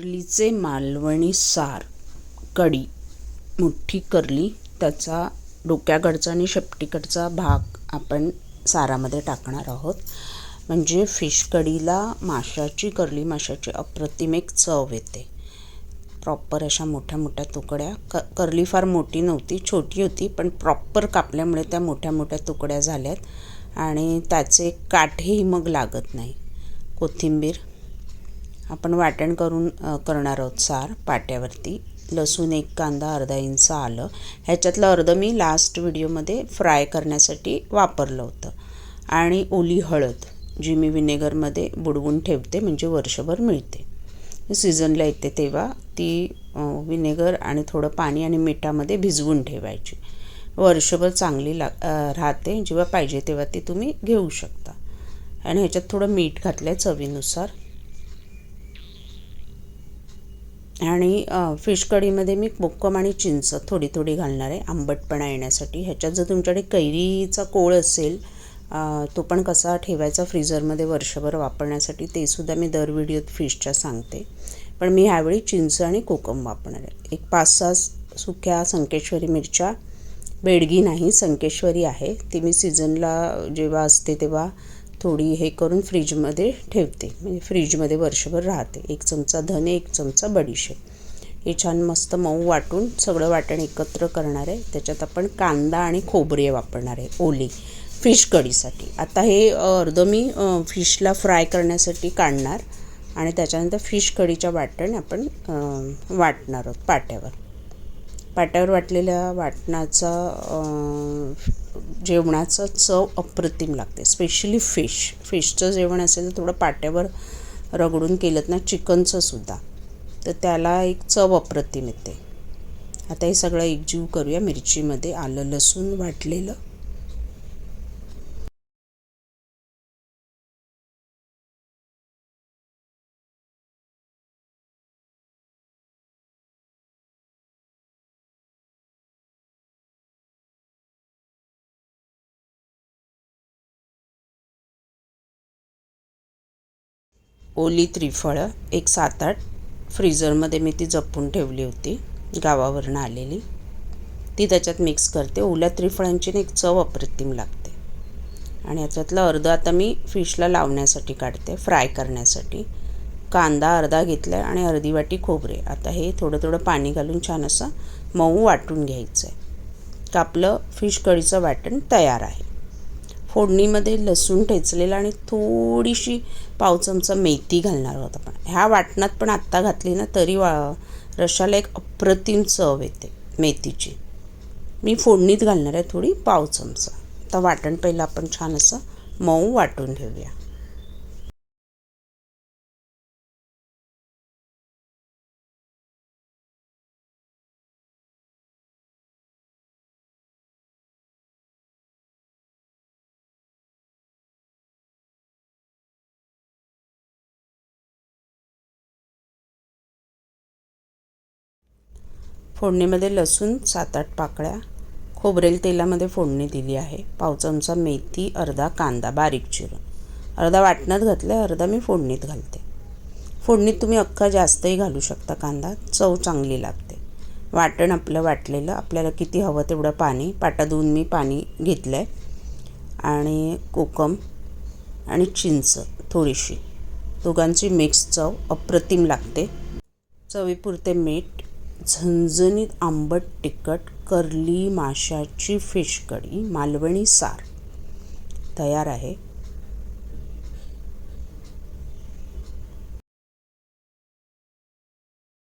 करलीचे मालवणी सार कढी मोठी कर्ली त्याचा डोक्याकडचा आणि शेपटीकडचा भाग आपण सारामध्ये टाकणार आहोत. म्हणजे फिश कढीला माशाची कर्ली माशाची अप्रतिम एक चव येते. प्रॉपर अशा मोठ्या मोठ्या तुकड्या. क कर्ली फार मोठी नव्हती छोटी होती पण प्रॉपर कापल्यामुळे त्या मोठ्या मोठ्या तुकड्या झाल्यात. आणि त्याचे काठेही मग लागत नाही. कोथिंबीर आपण वाटण करून करणार आहोत सार पाट्यावरती. लसूण एक कांदा अर्धा इंच आलं. ह्याच्यातलं अर्धं मी लास्ट व्हिडिओमध्ये फ्राय करण्यासाठी वापरलं होतं. आणि ओली हळद जी मी विनेगरमध्ये बुडवून ठेवते म्हणजे वर्षभर मिळते. सीझनला येते तेव्हा ती विनेगर आणि थोडं पाणी आणि मिठामध्ये भिजवून ठेवायची. वर्षभर चांगली ला राहते जेव्हा पाहिजे तेव्हा ती तुम्ही घेऊ शकता. आणि ह्याच्यात थोडं मीठ घातलं आहे चवीनुसार. आणि फिश कढीमध्ये मी कोकम आणि चिंच थोडी थोडी घालणार आहे आंबटपणा येण्यासाठी. ह्याच्यात जर तुमच्याकडे कैरीचा कोळ असेल तो पण कसा ठेवायचा फ्रीझरमध्ये वर्षभर वापरण्यासाठी तेसुद्धा मी दर व्हिडिओत फिशच्या सांगते. पण मी ह्यावेळी चिंच आणि कोकम वापरणार आहे. एक पाच सहा सुक्या संकेश्वरी मिरच्या बेडगी नाही संकेश्वरी आहे ती मी सीझनला जेव्हा असते तेव्हा थोडी हे करून फ्रीजमध्ये ठेवते. म्हणजे फ्रीजमध्ये वर्षभर राहते. एक चमचा धने एक चमचा बडीशेप. हे छान मस्त मऊ वाटून सगळं वाटण एकत्र करणार आहे. त्याच्यात आपण कांदा आणि खोबरे वापरणार आहे. ओली. फिश कढीसाठी. आता हे अर्धं मी फिशला फ्राय करण्यासाठी काढणार आणि त्याच्यानंतर फिश कढीच्या वाटण आपण वाटणार आहोत पाट्यावर. पाट्यावर वाटलेल्या वाटणाचा जेवणाचं चव अप्रतिम लागते. स्पेशली फिश फिशचं जेवण असेल तर थोडं पाट्यावर रगडून केलं ना चिकनचं सुद्धा तर त्याला एक चव अप्रतिम येते. आता हे सगळं एकजीव करूया. मिरचीमध्ये आलं लसूण वाटलेलं. ओली त्रिफळं एक सात आठ फ्रीझरमध्ये मी ती जपून ठेवली होती गावावरनं आलेली. ती त्याच्यात मिक्स करते. ओल्या त्रिफळांची ना एक चव अप्रतिम लागते. आणि याच्यातलं अर्धं आता मी फिशला लावण्यासाठी काढते फ्राय करण्यासाठी. कांदा अर्धा घेतला आहे आणि अर्धी वाटी खोबरे. आता हे थोडं थोडं पाणी घालून छान असं मऊ वाटून घ्यायचं आहे का आपलं फिश कढीचं वाटण तयार आहे. फोडणीमध्ये लसूण ठेचलेला आणि थोडीशी पाव चमचा मेथी घालणार आहोत आपण. ह्या वाटणात पण आत्ता घातली ना तरी वा रशाला एक अप्रतिम चव येते मेथीची. मी फोडणीत घालणार आहे थोडी पाव चमचा. आता वाटण पहिलं आपण छान असं मऊ वाटून घेऊया. फोडणीमध्ये लसूण सात आठ पाकळ्या. खोबरेल तेलामध्ये फोडणी दिली आहे. पाव चमचा मेथी अर्धा कांदा बारीक चिरून. अर्धा वाटणात घातलं आहे अर्धा मी फोडणीत घालते. फोडणीत तुम्ही अख्खा जास्तही घालू शकता कांदा. चव चांगली लागते. वाटण आपलं वाटलेलं. आपल्याला किती हवं तेवढं पाणी. पाटा धुवून मी पाणी घेतलं आहे आणि कोकम आणि चिंच थोडीशी. दोघांची मिक्स चव अप्रतिम लागते. चवीपुरते मीठ झणझणीत आंबट तिखट कर्ली माशाची फिश कढी मालवणी सार. तयार आहे.